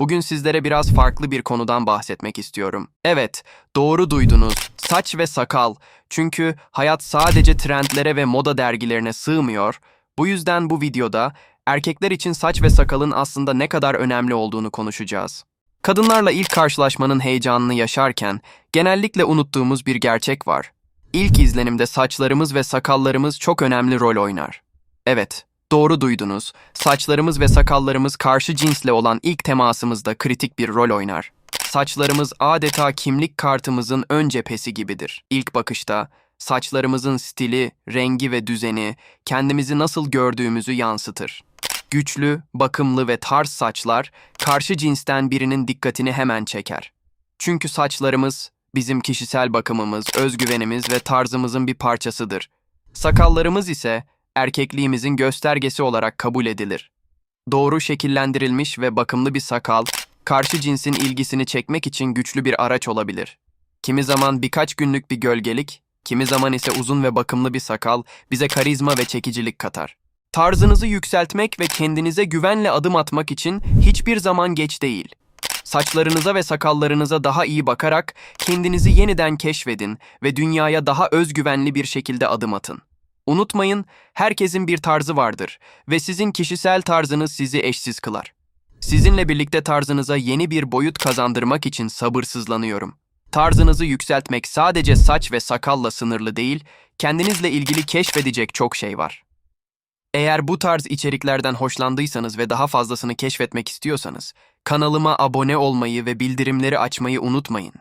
Bugün sizlere biraz farklı bir konudan bahsetmek istiyorum. Evet, doğru duydunuz. Saç ve sakal. Çünkü hayat sadece trendlere ve moda dergilerine sığmıyor. Bu yüzden bu videoda erkekler için saç ve sakalın aslında ne kadar önemli olduğunu konuşacağız. Kadınlarla ilk karşılaşmanın heyecanını yaşarken genellikle unuttuğumuz bir gerçek var. İlk izlenimde saçlarımız ve sakallarımız çok önemli rol oynar. Evet, doğru duydunuz. Saçlarımız ve sakallarımız karşı cinsle olan ilk temasımızda kritik bir rol oynar. Saçlarımız adeta kimlik kartımızın ön cephesi gibidir. İlk bakışta saçlarımızın stili, rengi ve düzeni kendimizi nasıl gördüğümüzü yansıtır. Güçlü, bakımlı ve tarz saçlar karşı cinsten birinin dikkatini hemen çeker. Çünkü saçlarımız bizim kişisel bakımımız, özgüvenimiz ve tarzımızın bir parçasıdır. Sakallarımız ise erkekliğimizin göstergesi olarak kabul edilir. Doğru şekillendirilmiş ve bakımlı bir sakal, karşı cinsin ilgisini çekmek için güçlü bir araç olabilir. Kimi zaman birkaç günlük bir gölgelik, kimi zaman ise uzun ve bakımlı bir sakal bize karizma ve çekicilik katar. Tarzınızı yükseltmek ve kendinize güvenle adım atmak için hiçbir zaman geç değil. Saçlarınıza ve sakallarınıza daha iyi bakarak kendinizi yeniden keşfedin ve dünyaya daha özgüvenli bir şekilde adım atın. Unutmayın, herkesin bir tarzı vardır ve sizin kişisel tarzınız sizi eşsiz kılar. Sizinle birlikte tarzınıza yeni bir boyut kazandırmak için sabırsızlanıyorum. Tarzınızı yükseltmek sadece saç ve sakalla sınırlı değil, kendinizle ilgili keşfedecek çok şey var. Eğer bu tarz içeriklerden hoşlandıysanız ve daha fazlasını keşfetmek istiyorsanız, kanalıma abone olmayı ve bildirimleri açmayı unutmayın.